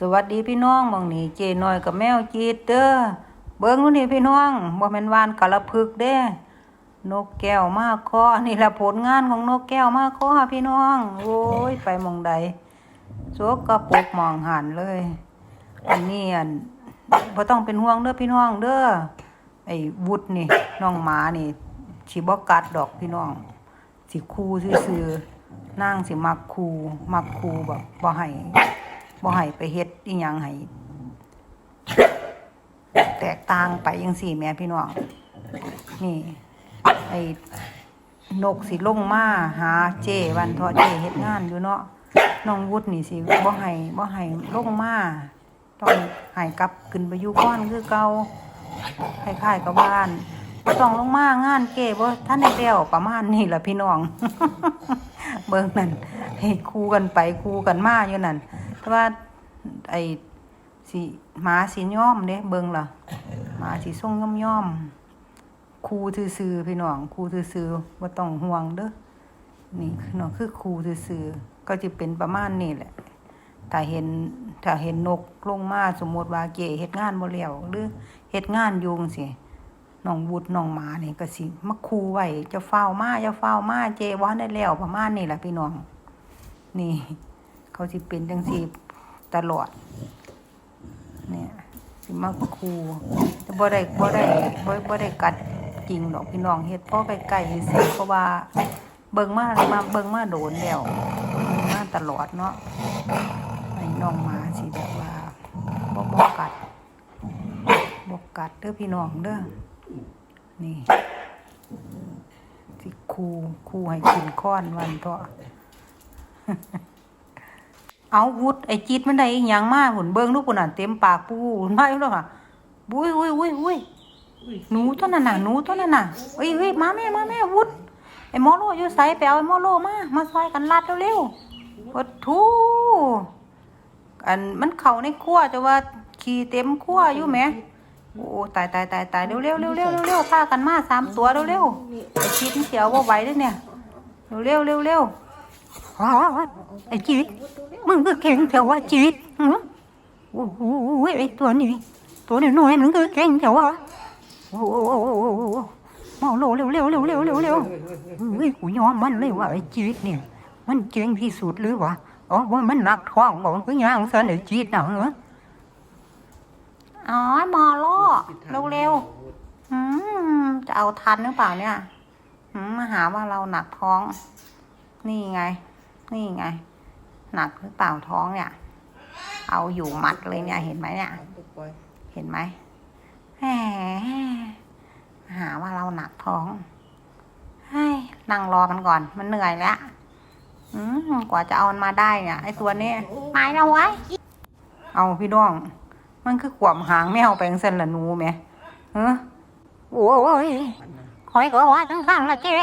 สวัสดีพี่น้องมองนี่เจน้อยกับแมวจีดเด้อเบิ่งนู่นนี่พี่น้องบ่แม่นวานกะละพึกเด้นกแก้วมากคอนี่ละผลงานของนกแก้วมากคอพี่น้อง โอ้ยไปมองใดโซกกระปุกมองหันเลย อันนี้อันบ่ต้องเป็นห่วงเด้อพี่น้องเด้อไอ้วุฒนี่น้องหมานี่สิบ่กัดดอกพี่น้องสิคูซื่อๆนางสิมักคูมักคูแบบบ่ให้ บ่ให้ไปเฮ็ดอีหยังให้แตกต่างไปจังซี่แหม่พี่น้องนี่ไอ้นกสิลงมาหาเจวันทอเจเฮ็ดงานอยู่เนาะน้องวุฒินี่สิบ่ให้บ่ให้ลงมาต้องให้กลับขึ้นไปอยู่ก้อนคือเก่าคล้ายๆกับบ้านบ่ต้องลงมางานเก้บ่ท่านได้แล้วประมาณนี้ล่ะพี่น้อง เบิ่งนั่นให้คู่กันไปคู่กันมาอยู่นั่น แต่ว่าไอ้สิหมาสิยอมเด้เบิ่งล่ะหมาสิส่งย่อมๆครูซื่อๆพี่น้องครูซื่อๆบ่ต้องห่วงเด้อนี่คือน้องคือครูซื่อๆก็จะเป็นประมาณนี้แหละถ้าเห็นถ้าเห็นนกลงมาสมมติว่าเก๋เฮ็ดงานบ่แล้วหรือเฮ็ดงานอยุงสิน้องวุฒน้องหมานี่ก็สิมาคูไว้จะเฝ้ามาจะเฝ้ามาเจบ่ทันได้แล้วประมาณนี้แหละพี่น้อง นี่ เขาสิเป็นจังซี่ตลอด เนี่ยสิมาคูแต่บ่ได้บ่ได้บ่บ่ได้กัดจริงดอกพี่น้องเฮ็ดพ่อใกล้ๆซื่อๆเพราะว่า เบิ่งมามาเบิ่งมาโดนแล้วเบิ่งมาตลอดเนาะไอ้น้องมาสิแบบว่าบ่บ่กัดบ่กัดเด้อพี่น้องเด้อนี่สิคูคูให้กินค้อนวันเถาะ เอาวุดไอ้จิตมันได้อีหยังมาหุ่นเบิ่งลูกปุ่นน่ะเต็มปากปูหุ่นมาอยู่แล้วค่ะบุ้ยอุ้ยอุ้ยอุ้ยหนูตัวนั้นน่ะหนูตัวนั้นน่ะเอ้ยเฮ้ยมาแม่มาแม่วุดไอ้มอโลอยู่ไสไปเอาไอ้มอโลมามาซอยกันลัดเร็วๆปดทูอันมันเข้าในครัวแต่ว่าขี้เต็มครัวอยู่แหมโอ้ตายตายตายตายเร็วเร็วเร็วเร็วเร็วพากันมาสามตัวเร็วเร็วไอ้จิตมันเสียวบ่ไหวด้อเนี่ยเร็วเร็วเร็วเร็ว ไอ้จีดมึงก็เก่งแต่ว่าจีดฮะโอ้โหไอ้ตัวนี้ตัวนี้น้อยมึงก็เก่งแต่ว่าโอ้โหมาโลเร็วเร็วเร็วเร็วเร็วเร็วเฮ้ยกูยอมมันเลยว่าไอ้จีดเนี่ยมันเก่งที่สุดหรือวะอ๋อว่ามันหนักท้องบอกก็ยังสนไอ้จีดหนังเหรออ๋อมอโลเร็วๆอืมจะเอาทันหรือเปล่าเนี่ยมาหาว่าเราหนักท้อง นี่ไง นี่ไง หนักหรือเปล่าท้องเนี่ย เอาอยู่มัดเลยเนี่ยเห็นไหมเนี่ย เห็นไหมแหมหาว่าเราหนักท้องให้นั่งรอมันก่อน มันเหนื่อยแล้วอืมกว่าจะเอามันมาได้เนี่ยไอตัวนี้ไปแล้วไว้ เอาพี่น้องมันคือขวมหางแมวไปจังซั่นละหนูแหมเฮ้อโอ้ยคอยก็ว่าทั้งข้างละเจ๊